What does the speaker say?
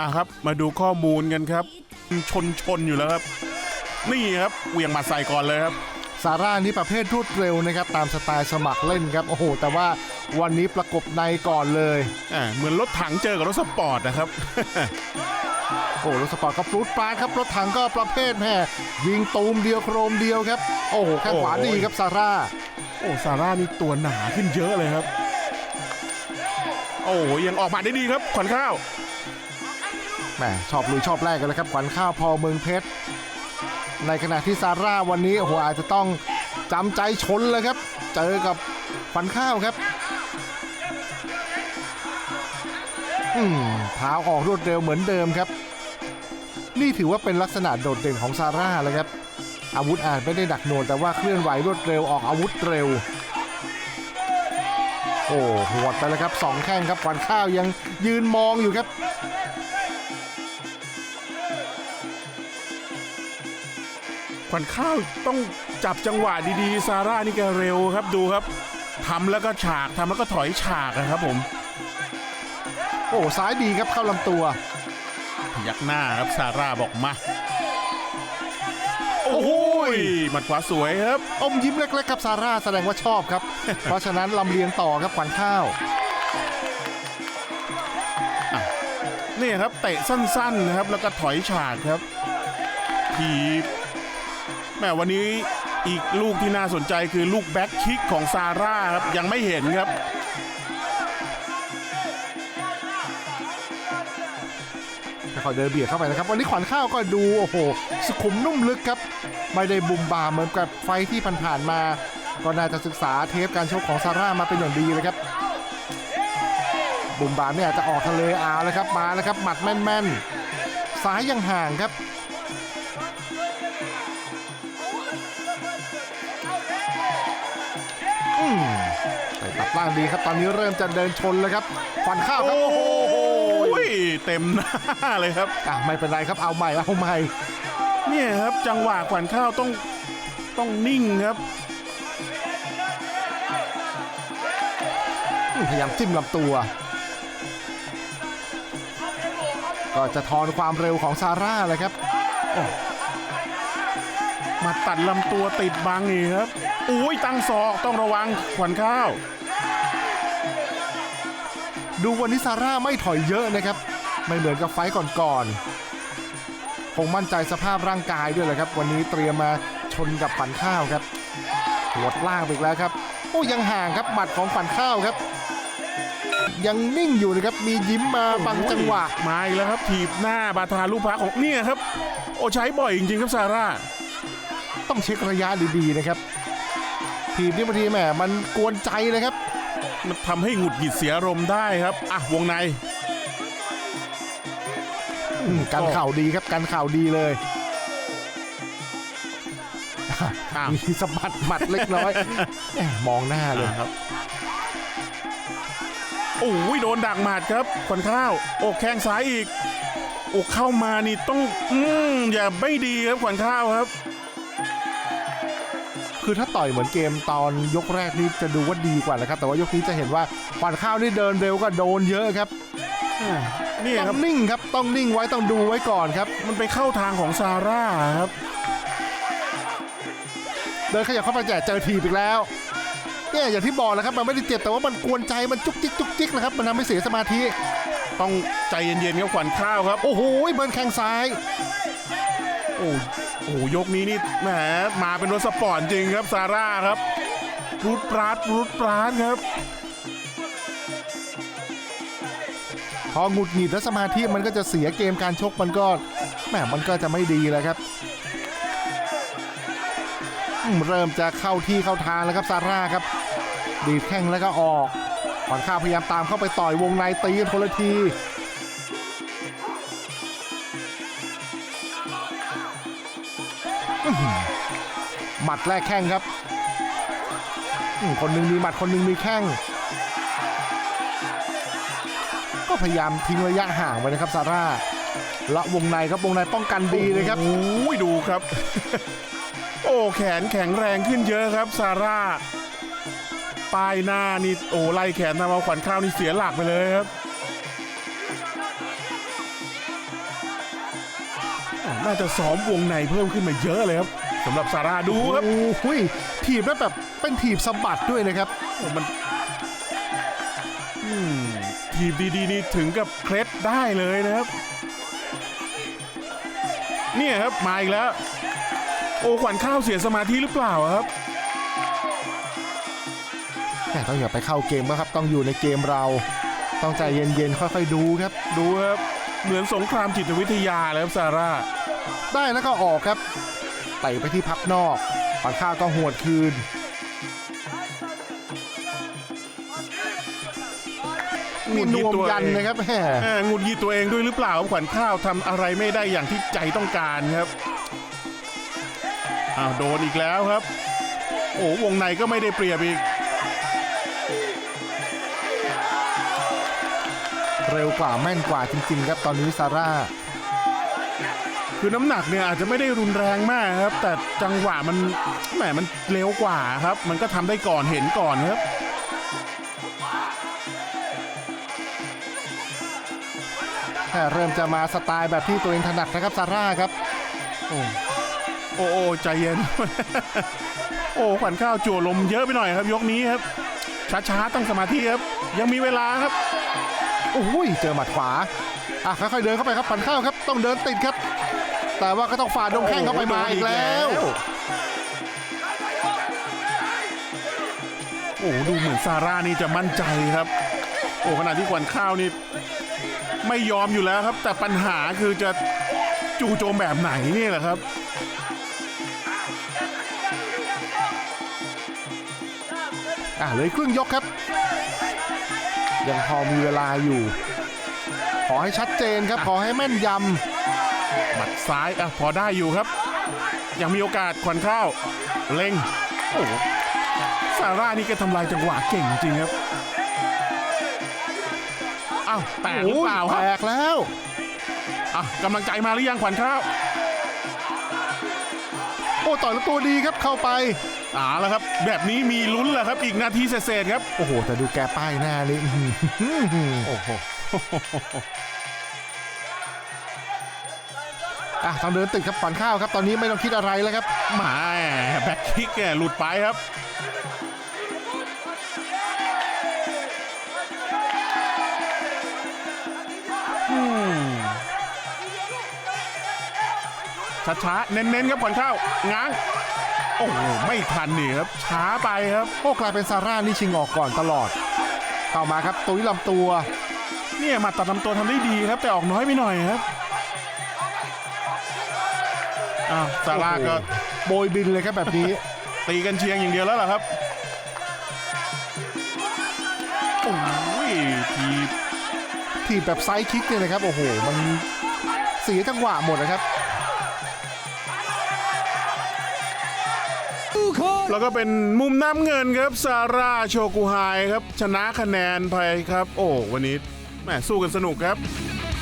อะครับมาดูข้อมูลกันครับ ชนชนอยู่แล้วครับ นี่ครับเหวียงหมาใส่ก่อนเลยครับ ซาร่านี่ประเภทรวดเร็วนะครับ ตามสไตล์สมัครเล่นครับ โอ้โห แต่ว่าวันนี้ประกบในก่อนเลยอ่าเหมือนรถถังเจอกับรถสปอร์ตนะครับ โอ้รถสปอร์ตก็ปลุดปลาดครับ รถถังก็ประเภทแม่ยิงตูมเดียวโครมเดียวครับ โอ้โหแข้งขวาโอ้โหดีครับซาร่า โอ้ซาร่านี่ตัวหนาขึ้นเยอะเลยครับ โอ้ยังออกมาได้ดีครับขวัญข้าว แหมชอบลุยชอบแรกกันเลยครับขวัญข้าวพอเมืองเพชร ในขณะที่ซาร่าวันนี้โอ้โหอาจจะต้องจำใจชนเลยครับ เจอกับขวัญข้าวครับอืมเท้าออกรวดเร็วเหมือนเดิมครับ นี่ถือว่าเป็นลักษณะโดดเด่นของซาร่าเลยครับ อาวุธอาจไม่ได้ดักหน่วงแต่ว่าเคลื่อนไหวรวดเร็วออกอาวุธเร็วโอ้หวดไปแล้วครับสองแข้งครับขวัญข้าวยังยืนมองอยู่ครับ ขวัญข้าวต้องจับจังหวะดีๆ ซาร่านี่แกเร็วครับดูครับทำแล้วก็ฉากทำแล้วก็ถอยฉากนะครับผม โอ้ซ้ายดีครับเข้าลำตัวพยักหน้าครับซาร่าบอกมา โอ้โหยหมัดขวาสวยครับ อมยิ้มเล็กๆครับซาร่าแสดงว่าชอบครับ เพราะฉะนั้นลำเลียงต่อครับขวัญข้าวนี่ครับเตะสั้นๆนะครับแล้วก็ถอยฉากครับทีบ แม่วันนี้อีกลูกที่น่าสนใจคือลูกแบ็คคิกของซาร่าครับยังไม่เห็นครับค่อเดินเบียดเข้าไปนะครับวันนี้ขวัญข้าวก็ดูโอ้โหสุขุมนุ่มลึกครับ ไม่ได้บุมบามเหมือนกับไฟที่ผ่านๆมา ก็น่าจะศึกษาเทปการชกของซาร่ามาเป็นอย่างดีเลยครับบุมบามเนี่ยจะออกทะเลอาวเลยครับมาแล้วครับหมัดแม่นๆซ้ายยังห่างครับ ไปตัดล่างดีครับตอนนี้เริ่มจะเดินชนแล้วครับขวัญข้าวครับโอ้โอ้โหโหเต็มหน้าเลยครับอะไม่เป็นไรครับเอาใหม่เอาใหม่เนี่ยครับจังหวะขวัญข้าวต้องต้องนิ่งครับพยายามจิ้มลำตัว ก็จะทอนความเร็วของซาร่าเลยครับ มาตัดลำตัวติดบังนี่ครับ อุ้ยตั้งศอกต้องระวังขวัญข้าว ดูวันนี้ซาร่าไม่ถอยเยอะนะครับ ไม่เหมือนกับไฟต์ก่อนๆคงมั่นใจสภาพร่างกายด้วยแหละครับ วันนี้เตรียมมาชนกับฝันข้าวครับหัวดล่างไปอีกแล้วครับ โอ้ยังห่างครับหมัดของฝันข้าวครับ ยังนิ่งอยู่นะครับมียิ้มมาบางจังหวะมาอีกแล้วครับถีบหน้าบาทาลูกพระของเนี่ยครับ โอ้ใช้บ่อยจริงๆครับซาร่าต้องเช็คระยะดีๆนะครับ ทีมนี้บางทีแหมมันกวนใจนะครับมันทำให้หงุดหงิดเสียอารมณ์ได้ครับ อะ วงในอืมกันข่าวดีครับกันข่าวดีเลยอ้าวมีสะบัดหมัดเล็กน้อยแหมมองหน้าเลยครับโอ้ยโดนดักหมัดครับขวัญข้าวโอ้แข้งซ้ายอีกโอ้เข้ามานี่ต้อง อืมอย่าไม่ดีครับขวัญข้าวครับ คือถ้าต่อยเหมือนเกมตอนยกแรกนี่จะดูว่าดีกว่านะครับ แต่ว่ายกนี้จะเห็นว่าขวัญข้าวนี่เดินเร็วก็โดนเยอะครับนี่ต้คอรับงนิ่งครับต้องนิ่งไว้ต้องดูไว้ก่อนครับ มันไปเข้าทางของซาร่าครับเดินขยับเข้าไปแจกเจอทีบอีกแล้วเนี่ยอย่างที่บอกแหล้วครับมันไม่ได้เจ็บแต่ว่ามันกวนใจมันจุกจิกจุกจิกนะครับมันทำให้เสียสมาธิ ต้องใจเย็นๆครับขวัญข้าวครับ โอ้โหเบิร์นแข้งซ้าย โอ้ โหยกนี้นี่แหมมาเป็นรถสปอร์ตจริงครับซาร่าครับรูดปราดรูดปราดครับพอหงุดหงิดและสมาธิมันก็จะเสียเกมการชกมันก็แหมมันก็จะไม่ดีแล้วครับ เริ่มจะเข้าที่เข้าทางแล้วครับซาร่าครับ ดีดแข้งแล้วก็ออกขวัญข้าพยายามตามเข้าไปต่อยวงในตีกันคนละที หมัดแรกแข้งครับ คนหนึ่งมีหมัดคนหนึ่งมีแข้ง ก็พยายามทิ้งระยะห่างไปนะครับซาร่าละวงในครับวงในป้องกันดีเลยครับโอ้ยดูครับ โอ้แขนแข็งแรงขึ้นเยอะครับซาร่าปลายหน้านี่โอ้ไล่แขนทำเอาขวัญข้าวนี่เสียหลักไปเลยครับ น่าจะซ้อมวงในเพิ่มขึ้นมาเยอะเลยครับสำหรับซาร่าดูครับโอ้โหถีบแล้วแบบเป็นถีบสะบัดด้วยนะครับโอ้มันอืมทีมดีๆนี่ถึงกับเคล็ดได้เลยนะครับ เนี่ยครับมาอีกแล้ว โอ้ขวัญข้าวเสียสมาธิหรือเปล่าครับแต่ต้องอย่าไปเข้าเกมนะครับ ต้องอยู่ในเกมเรา ต้องใจเย็นๆค่อยๆดูครับ ดูครับ เหมือนสงครามจิตวิทยาเลยครับซาร่า ได้แล้วก็ออกครับไต่ไปที่พับนอกปันข้าวต้องหวดคืน มีนวมยันนะครับแหมเออหงุดหงิดตัวเองด้วยหรือเปล่าครับขวัญข้าวทำอะไรไม่ได้อย่างที่ใจต้องการครับอ้าวโดนอีกแล้วครับ โอ้วงในก็ไม่ได้เปรียบอีก เร็วกว่าแม่นกว่าจริงๆครับตอนนี้ซาร่า คือน้ำหนักเนี่ยอาจจะไม่ได้รุนแรงมากครับ แต่จังหวะมันแหมมันเร็วกว่าครับ มันก็ทำได้ก่อนเห็นก่อนครับเริ่มจะมาสไตล์แบบที่ตัวเองถนัดนะครับซาร่าครับ โอ้โอ้ใจเย็น โอ้ขวัญข้าวจั่วลมเยอะไปหน่อยครับ ยกนี้ครับ ช้าๆตั้งสมาธิครับ ยังมีเวลาครับโอ้ยเจอหมัดขวาอะค่อยๆเดินเข้าไปครับปันข้าวครับ ต้องเดินติดครับ แต่ว่าก็ต้องฝ่าดงแข้งเข้าไปมาอีกแล้ว โอ้โหดูเหมือนซาร่านี่จะมั่นใจครับ โอ้ขณะที่ขวัญข้าวนี่ไม่ยอมอยู่แล้วครับ แต่ปัญหาคือจะจู่โจมแบบไหนเนี่ยแหละครับอะเหลยครึ่งยกครับ ยังพอมีเวลาอยู่ ขอให้ชัดเจนครับ ขอให้แม่นย หมัดซ้ายอะพอได้อยู่ครับ ยังมีโอกาสขวัญข้าว เล็งโอ้โหซาร่านี่แก็ทำลายจังหวะเก่งจริงครับอ้าวแตำกหรือเปล่าคแตรับกแล้วอะกำลังใจมาหรือยังขวัญข้าว โอ้ต่อยแล้วตัวดีครับเข้าไปเอ่าแล้วครับ แบบนี้มีลุ้นแหละครับ อีกนาทีเศษๆครับ โอ้โหแต่ดูแกป้ายหน้านี่อื้อหือโอ้โห อะต้องเดินติดครับปันข้าวครับ ตอนนี้ไม่ต้องคิดอะไรแล้วครับหมาแบ็คคิกเนี่ยหลุดไปครับอืมช้าๆเน้นๆครับขวัญข้าวง้างโอ้โหไม่ทันนี่ครับช้าไปครับโอ้กลายเป็นซาร่านี่ชิงออกก่อนตลอด เข้ามาครับตุ้ยลำตัว เนี่ยหมาตัดลำตัวทำได้ดีครับ แต่ออกน้อยไปหน่อยครับ อ้าวซาร่าก็โบยบินเลยครับแบบนี้ ตีกันเชียงอย่างเดียวแล้วเหรอครับโอ้ยทีทีบแบบไซด์คิกเนี่ยนะครับ โอ้โห มันเสียจังหวะหมดนะครับ แล้วก็เป็นมุมน้ำเงินครับซาร่าโชกุไฮครับ ชนะคะแนนไปครับ โอ้วันนี้แหมสู้กันสนุกครับ